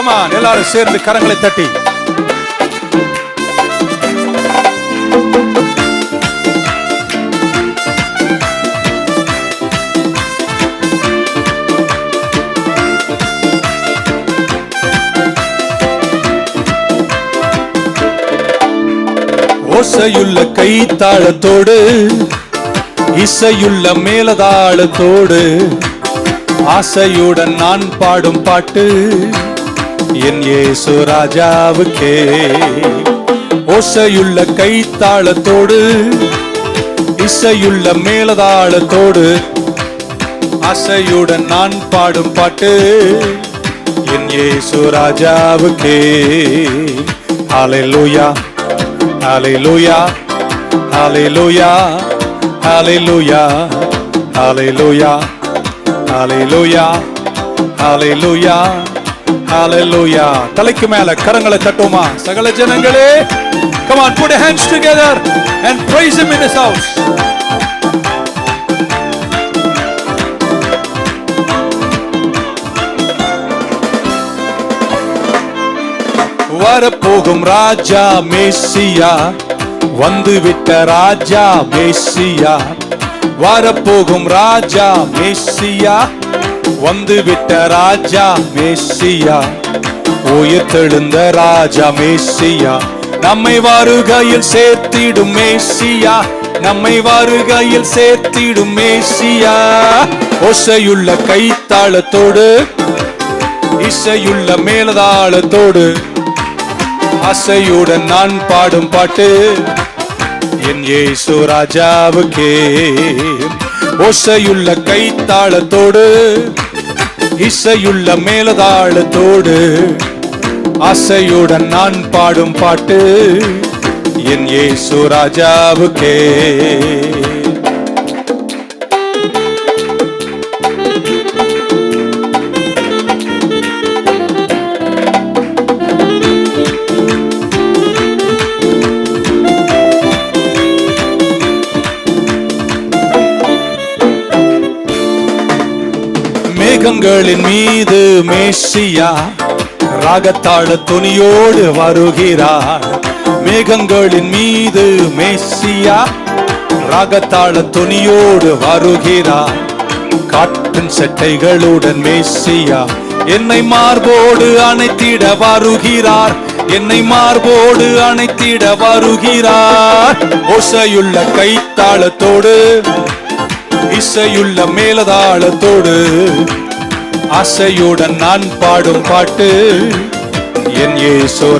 Come on எல்லாரும் சேர்ந்து கரங்களை தட்டி. ஓசையுள்ள கைத்தாளத்தோடு இசையுள்ள மேலதாளத்தோடு ஆசையுடன் நான் பாடும் பாட்டு. என் ஏசு ராஜாவுக்கே. ஓசையுள்ள கைத்தாளத்தோடு இசையுள்ள மேலதாளத்தோடு ஆசையுடன் நான் பாடும் பாட்டு என் ஏசு ராஜாவுக்கே. ஹாலை லூயா ஹாலை லூயா ஹாலை லூயா ஹாலை லூயா ஹாலை லூயா ஹாலை லூயா ஹாலை லூயா ஹalleluya தலைக்கு மேல கரங்களை தட்டுமா சகல ஜனங்களே come on put your hands together and praise him in his house. வரப்போகும் ராஜா மேசியா வந்துவிட்ட ராஜா மேசியா. வரப்போகும் ராஜா மேசியா வந்து விட்ட ராஜா மேசியா. உயிர்த்தெழுந்த ராஜா மேசியா. நம்மை வாருகையில் சேர்த்திடும் மேசியா. நம்மை வாருகையில் சேர்த்திடும் மேசியா. ஒசையுள்ள கைத்தாளத்தோடு இசையுள்ள மேலதாளத்தோடு அசையுடன் நான் பாடும் பாட்டு என் ஏசு ராஜாவுக்கே. ஓசையுள்ள கைத்தாளத்தோடு இசையுள்ள மேலதாளத்தோடு ஆசையுடன் நான் பாடும் பாட்டு என் ஏசு ராஜாவுக்கே. மேகங்களின் மீது மேசியா ராகத்தாழ துணியோடு வருகிறார் மேகங்களின் மீது மேசியா ராகத்தாழ துணியோடு வருகிறார் காற்றின் செட்டைகளுடன் மேசியா என்னை மார்போடு அணைத்திட வருகிறார். என்னை மார்போடு அணைத்திட வருகிறார். ஓசையுள்ள கைத்தாளத்தோடு இசையுள்ள மேலதாளத்தோடு ஆசையுடன் நான் பாடும் பாட்டு என் ஏசோ